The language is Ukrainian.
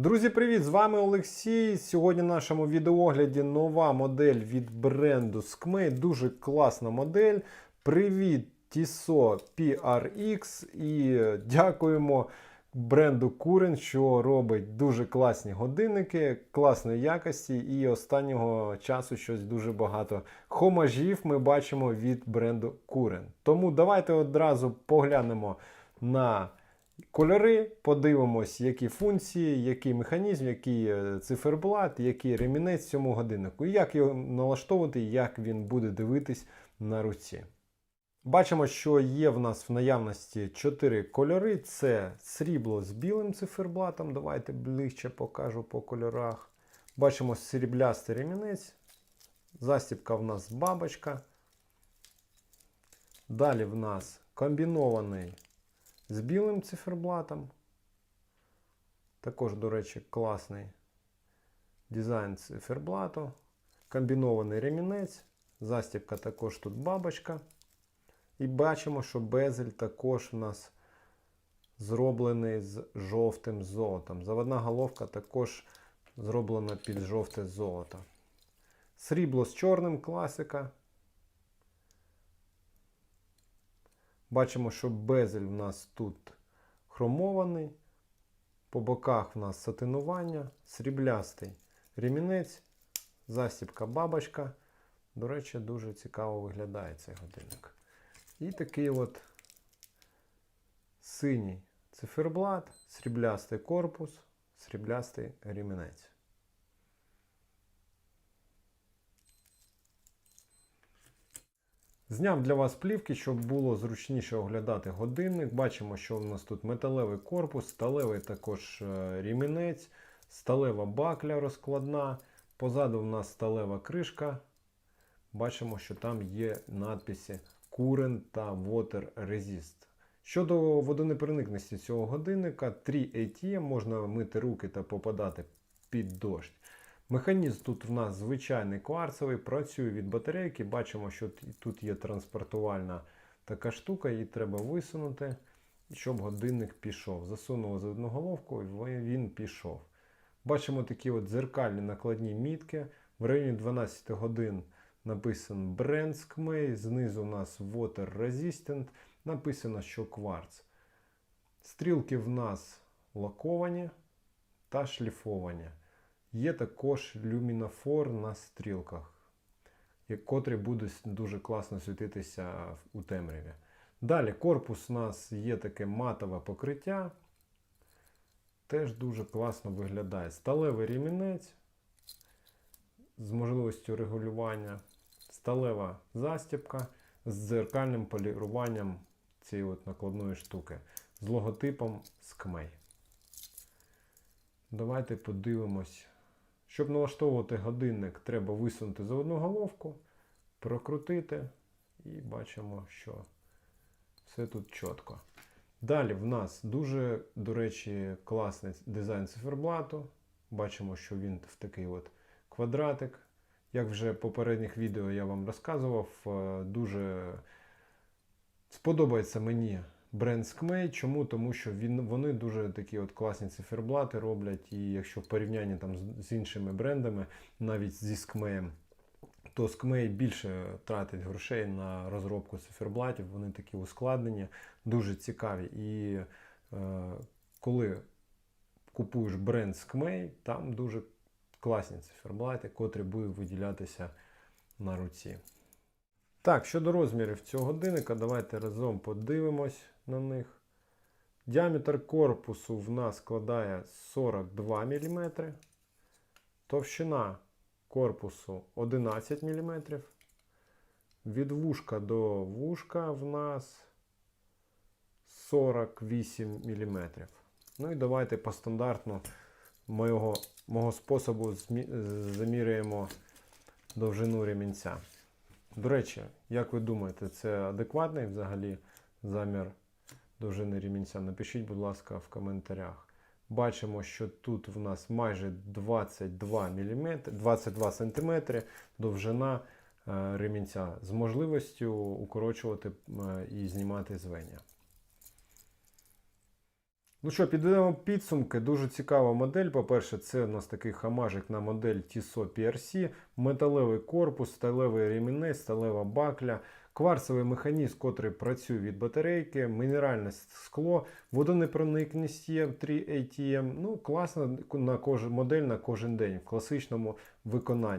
Друзі, привіт! З вами Олексій. Сьогодні в нашому відеогляді нова модель від бренду Skmei. Дуже класна модель. Привіт, Tissot PRX. І дякуємо бренду Kuren, що робить дуже класні годинники, класної якості. І останнього часу щось дуже багато хомажів ми бачимо від бренду Kuren. Тому давайте одразу поглянемо на. Кольори, подивимось, які функції, який механізм, який е, циферблат, який ремінець цьому годиннику, і як його налаштовувати, як він буде дивитись на руці. Бачимо, що є в нас в наявності 4 кольори: це срібло з білим циферблатом. Давайте ближче покажу по кольорах. Бачимо сріблястий ремінець. Застібка в нас бабочка. Далі в нас комбінований з білим циферблатом. Також, до речі, класний дизайн циферблату. Комбінований ремінець. Застібка також тут бабочка. І бачимо, що безель також у нас зроблений з жовтим золотом. Заводна головка також зроблена під жовте золото. Срібло з чорним класика. Бачимо, що безель в нас тут хромований. По боках в нас сатинування, сріблястий ремінець, застібка бабочка. До речі, дуже цікаво виглядає цей годинник. І такий от синій циферблат, сріблястий корпус, сріблястий ремінець. Зняв для вас плівки, щоб було зручніше оглядати годинник. Бачимо, що у нас тут металевий корпус, сталевий також е, рімінець, сталева бакля розкладна. Позаду в нас сталева кришка. Бачимо, що там є надписи Current та Water Resist. Щодо водонепроникності цього годинника, 3 ATM можна мити руки та попадати під дощ. Механізм тут в нас звичайний кварцевий, працює від батарейки. Бачимо, що тут є транспортувальна така штука, її треба висунути, щоб годинник пішов. Засунули за одну головку і він пішов. Бачимо такі от дзеркальні накладні мітки. В районі 12 годин написано Skmei, знизу у нас Water Resistant, написано, що кварц. Стрілки в нас лаковані та шліфовані. Є також люмінофор на стрілках, котрий буде дуже класно світитися у темряві. Далі корпус у нас є таке матове покриття. Теж дуже класно виглядає. Сталевий ремінець з можливістю регулювання, сталева застібка з дзеркальним поліруванням цієї от накладної штуки з логотипом Skmei. Давайте подивимось. Щоб налаштовувати годинник, треба висунути за одну головку, прокрутити, і бачимо, що все тут чітко. Далі в нас дуже, до речі, класний дизайн циферблату. Бачимо, що він в такий от квадратик. Як вже в попередніх відео я вам розказував, дуже сподобається мені бренд Skmei. Чому? Тому що він, вони дуже такі от класні циферблати роблять. І якщо в порівнянні там з, з іншими брендами, навіть зі Skmei, то Skmei більше тратить грошей на розробку циферблатів. Вони такі ускладнені, дуже цікаві. І е, коли купуєш бренд Skmei, там дуже класні циферблати, котрі будуть виділятися на руці. Так, щодо розмірів цього годинника, давайте разом подивимось на них. Діаметр корпусу в нас складає 42 мм. Товщина корпусу 11 мм. Від вушка до вушка в нас 48 мм. Ну і давайте по стандартну мого, мого способу заміряємо довжину ремінця. До речі, як ви думаєте, це адекватний взагалі замір довжини ремінця? Напишіть, будь ласка, в коментарях. Бачимо, що тут в нас майже 22 мм, 22 см довжина е, ремінця з можливістю укорочувати е, і знімати звення. Ну що, підведемо підсумки. Дуже цікава модель. По-перше, це у нас такий хамажик на модель Tissot PRC, металевий корпус, сталевий ремінець, сталева бакля, кварцевий механізм, котрий працює від батарейки, мінеральне скло, водонепроникність є 3 ATM. Ну, класна на кожен модель на кожен день в класичному виконанні.